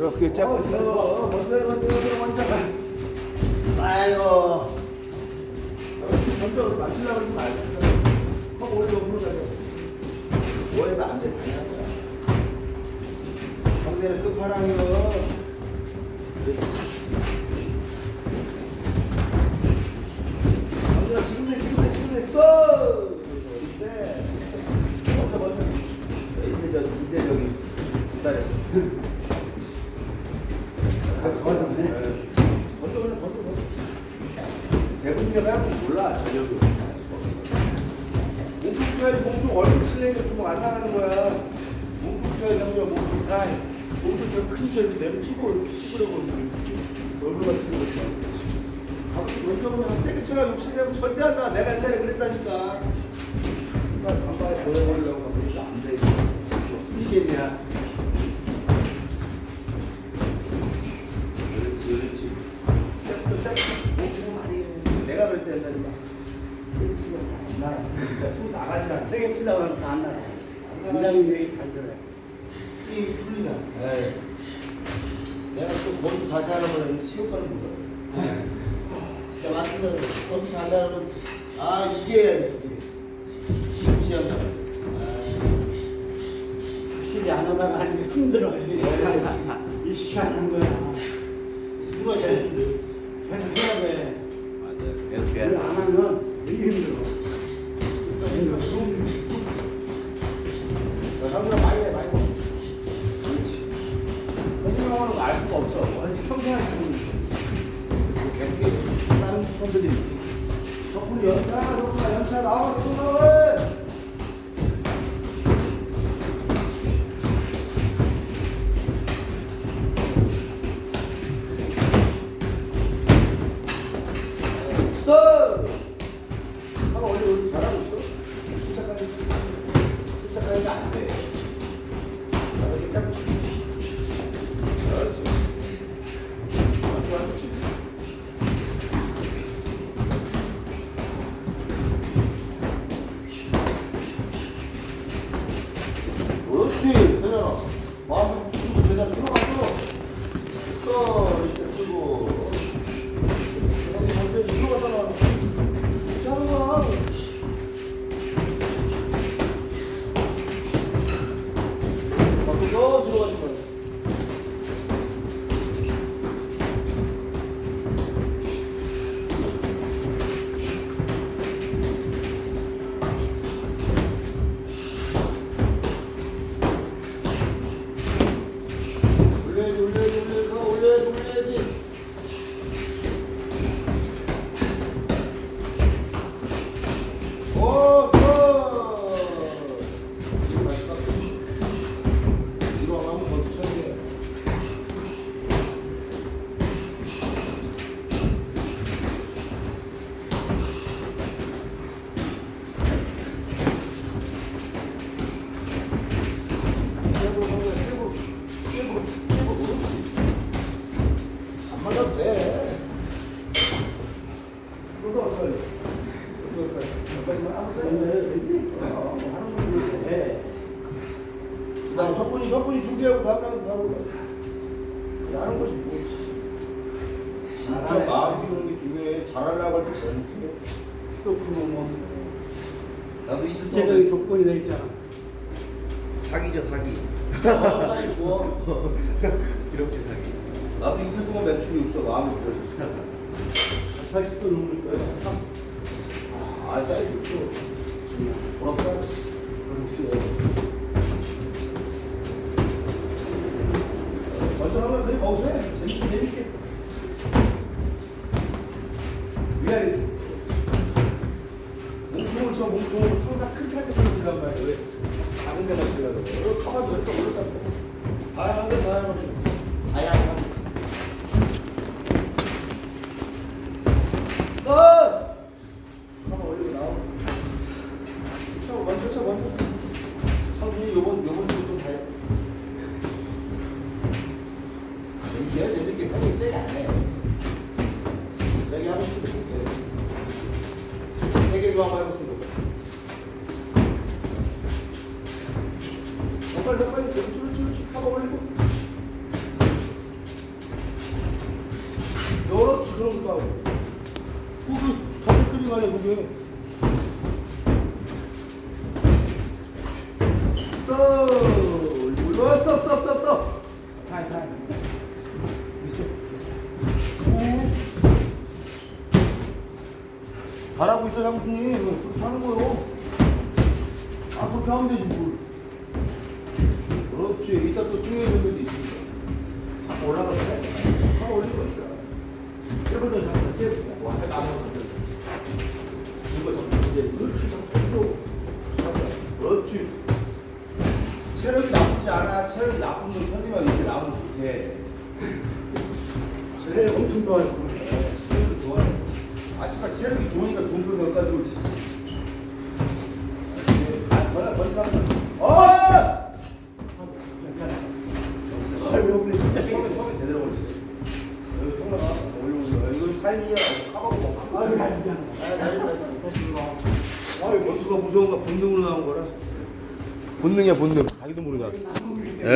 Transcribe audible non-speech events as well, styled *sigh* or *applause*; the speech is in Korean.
어, 저, 먼저 해, 먼저 해, 먼저 해. 아이고. 먼저 마시려고 하지 말고. 대부분가 몰라 저녁이. 몸풀 줘야지 몸풀 얼굴 칠레니까 주먹 안 나가는 거야. 몸풀 줘야지 형님 몸풀 다. 몸풀 좀큰 줄 이렇게 내려 치고 이렇게 씹으려고 얼굴만 치는 거야. 가볍게 먼저 그냥 세게 치라 욕심내면 절대 안 나. 내가 옛날에 그랬다니까. 그러니까 간만에 보여버리려고 진짜 또 나가지 않아. 세게 치려면 다안 나가. 이장님 얘기 잘 들어요. 이 풀리나. 네. 내가 또 머리 다시 하려면 시험 가는 거야. 진짜 맞으면 머리 다시 하려면 아 이제 해야지. 지금 시험 가. 확실히 안 하다가 하는 게 힘들어요. 이 희한한 거야. 누가 시험 수가 없어. 완전 평생 하시는 거. 재밌게 다른 분들이 있지. 덕분에 연차, 덕분에 연차 나와서 돼. 거야? 여기까지만 되지? 어, 뭐 하는 거지. 네. 그다음 석분이 석분이 준비하고 다음 라운드 바로 가. 하는 거지 뭐. 진짜. 마음 비우는 게 중요해. 잘하려고 할 때 잘 못해. 또 그거 뭐 나도 있을 구체적인 조건이 돼 있잖아. 사기죠 사기. 어, 사이 좋아. *laughs* 기록지 사기. 나도 이틀 동안 매출이 없어. 마음이 그래서. 80도 넘을 거야. 13. 아, 사이즈. 부럽다. 그렇죠. 먼저 하면 그냥 거기서 해. 재밌게, 재밌게. 위아래 줘. 몸통을 쳐, 몸통을 항상 큰 타겟을 치란 말이야. 왜? 작은 데만 치려고. 커가지고 이렇게 올렸다. 다양하게, 다양하게. 다양하게. 이거 한번 해보세요. 어, 빨리 빨리 쭉쭉쭉 하고 올리고. 여러 주름 빠고. 고기 다섯 끓인 거 아니야 고기. 잘하고 있어 장군님. 그렇게 하는 거요. 아 그렇게 하면 되지 뭘. 그렇지. 이따 또 중요한 분들도 있으니까. 자꾸 올라가서 해. 하나 올리고 있어. 째보던 자꾸 째보자. 와, 나무 같은 이거 자꾸 이제 그렇지. 또. 그렇지. 체력이 나쁘지 않아. 체력이 나쁜 건 선생님이 이렇게 나오면 못해. 체력 엄청 좋아요. 체력이 좋아요. 아, 씨발 체력이 좋으니까 돈도 더 가지고 치지. 아. 어! 아유, 우리 진짜 턱에 턱에 제대로 걸렸어. 여기 턱 나가. 올려올려. 이거 타이밍이야. 까먹고. 아유, 아유, 아, 잘했어, 잘했어. 아유, 원투가 무서운가 본능으로 나온 거라. 본능이야, 본능. 자기도 모르게 나왔어. 예.